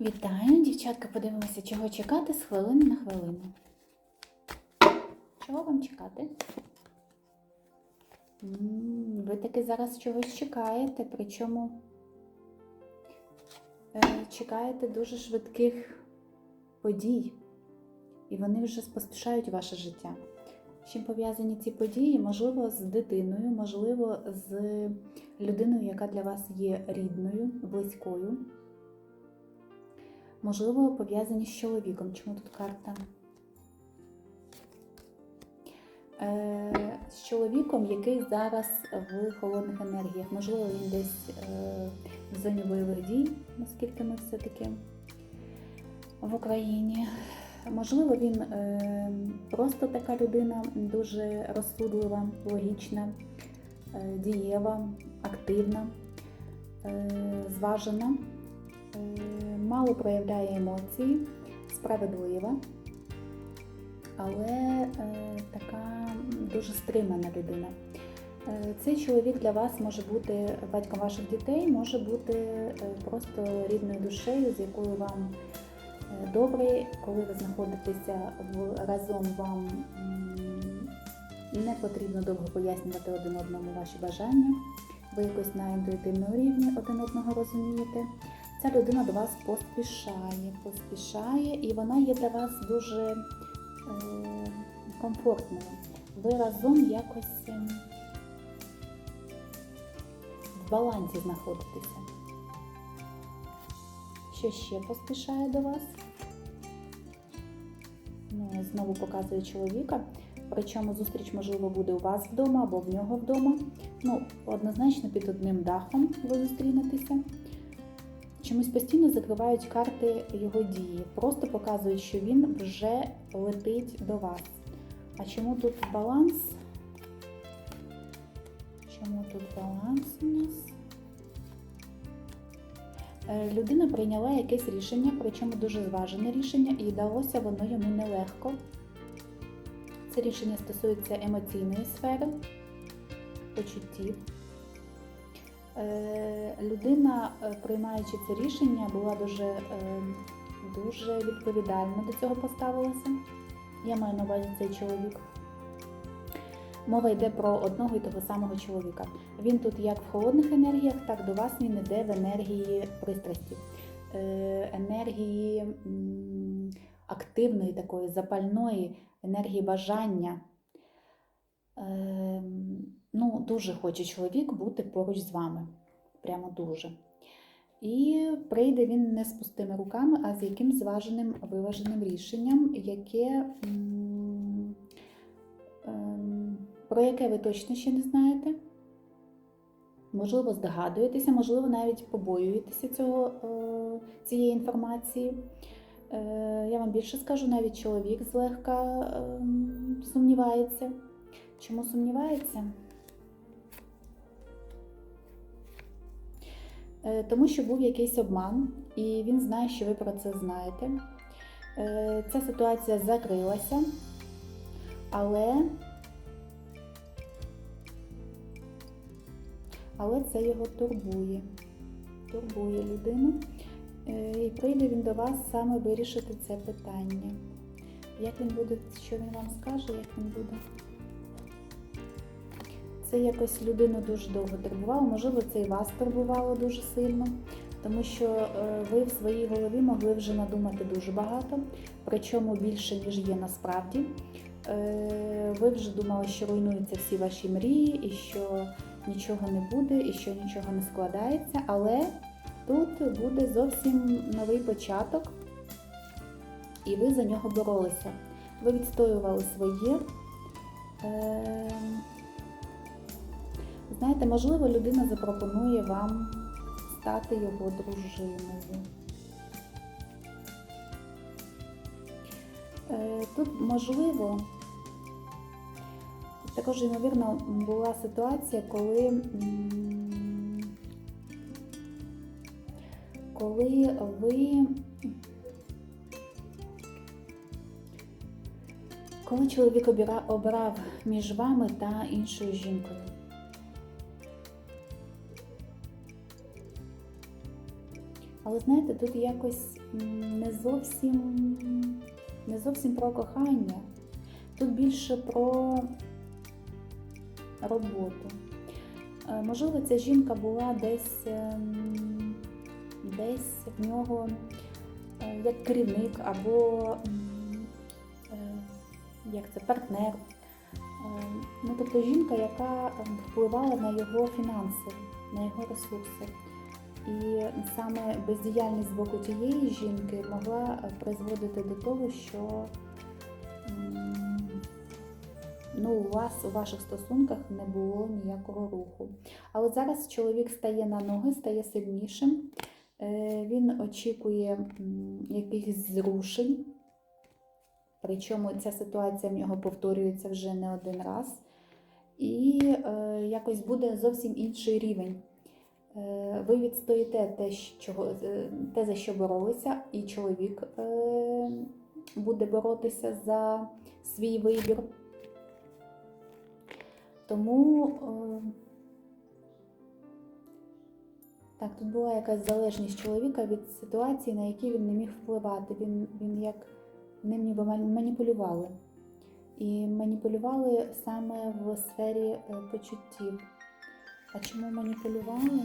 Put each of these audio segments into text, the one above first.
Вітаю, дівчатка, подивимося, чого чекати з хвилини на хвилину. Чого вам чекати? Ви таки зараз чогось чекаєте, причому е, чекаєте дуже швидких подій, і вони вже поспішають ваше життя. З Чим пов'язані ці події? Можливо, з дитиною, можливо, з людиною, яка для вас є рідною, близькою. Можливо, пов'язані з чоловіком. Чому тут карта? Е, з чоловіком, який зараз в холодних енергіях. Можливо, він десь е, в зоні бойових дій, наскільки ми все-таки в Україні. Можливо, він е, просто така людина, дуже розсудлива, логічна, е, дієва, активна, е, зважена, е, мало проявляє емоції, справедлива, але е, така дуже стримана людина. Е, Цей чоловік для вас може бути батьком ваших дітей, може бути е, просто рідною душею, з якою вам е, добре, коли ви знаходитеся разом вам не потрібно довго пояснювати один одному ваші бажання. Ви якось на інтуїтивному рівні один одного розумієте. Ця людина до вас поспішає, поспішає, і вона є для вас дуже е, комфортною. Ви разом якось ем, в балансі знаходитеся. Що ще поспішає до вас? Ну, знову показує чоловіка. Причому зустріч, можливо, буде у вас вдома або в нього вдома. Ну, однозначно під одним дахом ви зустрінетеся. Чомусь постійно закривають карти його дії. Просто показують, що він вже летить до вас. А чому тут баланс? Чому тут баланс у нас? Е, Людина прийняла якесь рішення, причому дуже зважене рішення, і далося воно йому нелегко. Це рішення стосується емоційної сфери, почуттів. Е, Людина, е, приймаючи це рішення, була дуже, е, дуже відповідально до цього поставилася. Я маю на увазі цей чоловік. Мова йде про одного і того самого чоловіка. Він тут як в холодних енергіях, так до вас він іде в енергії пристрасті, енергії активної такої запальної, енергії бажання. Дуже хоче чоловік бути поруч з вами. Прямо дуже. І прийде він не з пустими руками, а з якимсь зваженим, виваженим рішенням, яке, ем, про яке ви точно ще не знаєте. Можливо, здогадуєтеся, можливо, навіть побоюєтеся цього, е, цієї інформації. Е, Я вам більше скажу, навіть чоловік злегка ем, сумнівається. Чому сумнівається? Тому що був якийсь обман, і він знає, що ви про це знаєте. Е, Ця ситуація закрилася, але, але це його турбує. Турбує людину. Е, І прийде він до вас саме вирішити це питання. Як він буде, що він вам скаже, як він буде? Це якось людину дуже довго турбувало, можливо, це і вас турбувало дуже сильно, тому що е, ви в своїй голові могли вже надумати дуже багато, причому більше, ніж є насправді. Е, Ви вже думали, що руйнуються всі ваші мрії, і що нічого не буде, і що нічого не складається, але тут буде зовсім новий початок, і ви за нього боролися. Ви відстоювали своє. Знаєте, можливо, людина запропонує вам стати його дружиною. Е, Тут, можливо, також, ймовірно, була ситуація, коли, коли ви коли чоловік обирав між вами та іншою жінкою. Але знаєте, тут якось не зовсім, не зовсім про кохання. Тут більше про роботу. Е, Можливо, ця жінка була десь, ем, десь в нього е, як керівник або е, як це, партнер. Е, Ну, тобто жінка, яка ем, впливала на його фінанси, на його ресурси. І саме бездіяльність з боку тієї жінки могла призводити до того, що ну, у вас у ваших стосунках не було ніякого руху. Але зараз чоловік стає на ноги, стає сильнішим. Е, Він очікує якихось зрушень. Причому ця ситуація в нього повторюється вже не один раз. І е, якось буде зовсім інший рівень. Е, ви відстоїте те, що, е, те, за що боролися, і чоловік е, буде боротися за свій вибір. Тому так, тут була якась залежність чоловіка від ситуації, на які він не міг впливати. Він, він як ним ніби маніпулювали. І маніпулювали саме в сфері почуттів. А чому маніпулювали?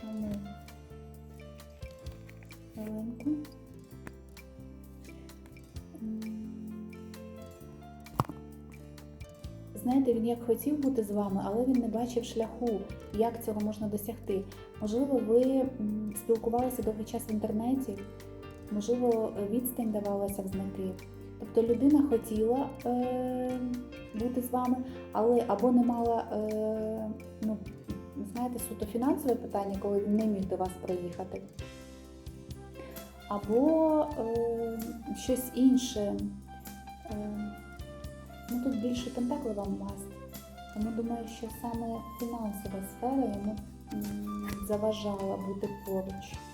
Чому? Хвилинку. Знаєте, він як хотів бути з вами, але він не бачив шляху, як цього можна досягти. Можливо, ви спілкувалися довгий час в інтернеті, можливо, відстань давалася в знаки. Тобто людина хотіла е, бути з вами, але або не мала, е, ну, знаєте, суто фінансове питання, коли він не міг до вас приїхати, або е, щось інше. Е, ну, тут більше пентаклива масть. Тому думаю, що саме фінансова сфера йому заважала бути поруч.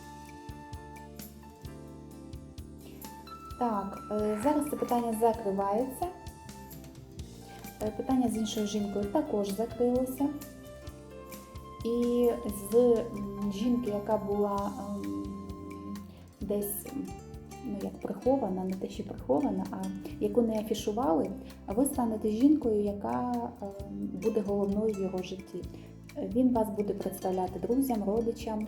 Так, е, зараз це питання закривається. Е, Питання з іншою жінкою також закрилося. І з жінки, яка була ем, десь ну, як прихована, не те, що прихована, а яку не афішували, ви станете жінкою, яка ем, буде головною в його житті. Він вас буде представляти друзям, родичам.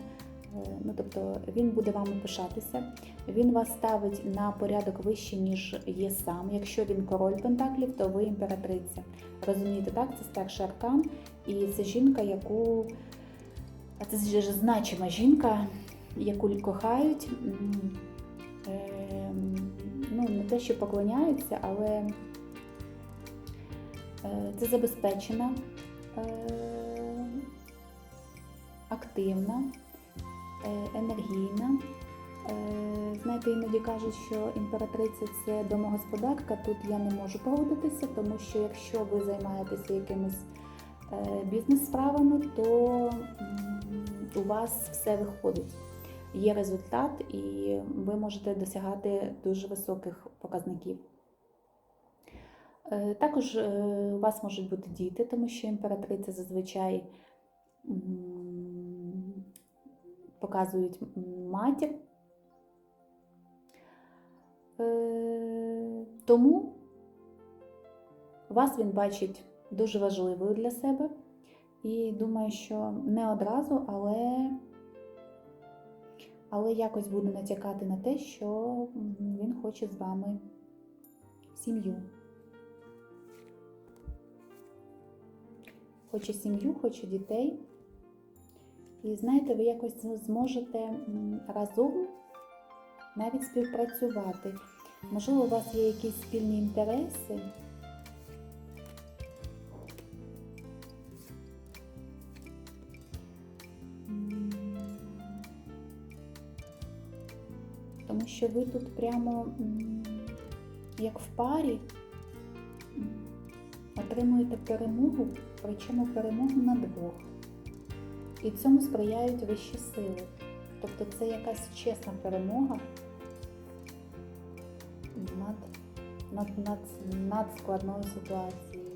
Е, Ну, тобто він буде вами пишатися, він вас ставить на порядок вище, ніж є сам. Якщо він король пентаклів, то ви імператриця. Розумієте, так? Це старший аркан, і це жінка, яку це значима жінка, яку кохають. ем, Ну, не те, що поклоняються, але е, це забезпечена, е, активна, енергійна. Е, Знаєте, іноді кажуть, що імператриця це домогосподарка. Тут я не можу погодитися, тому що якщо ви займаєтеся якимись е, бізнес-справами, то у вас все виходить. Є результат, і ви можете досягати дуже високих показників. Е, Також е, у вас можуть бути діти, тому що імператриця зазвичай показують матір. Е, Тому вас він бачить дуже важливою для себе. І думаю, що не одразу, але, але якось буде натякати на те, що він хоче з вами сім'ю. Хоче сім'ю, хоче дітей. І знаєте, ви якось зможете разом навіть співпрацювати. Можливо, у вас є якісь спільні інтереси. Тому що ви тут прямо як в парі отримуєте перемогу, причому перемогу на двох. І цьому сприяють вищі сили. Тобто це якась чесна перемога над, над, над, над складною ситуацією.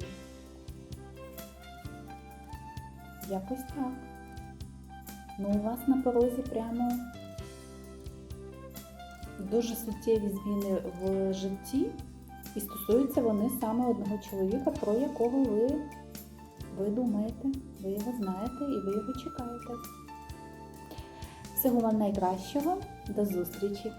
Якось так. Ну, у вас на порозі прямо дуже суттєві зміни в житті, і стосуються вони саме одного чоловіка, про якого ви, ви думаєте, ви його знаєте і ви його чекаєте. Всього вам найкращого, до зустрічі!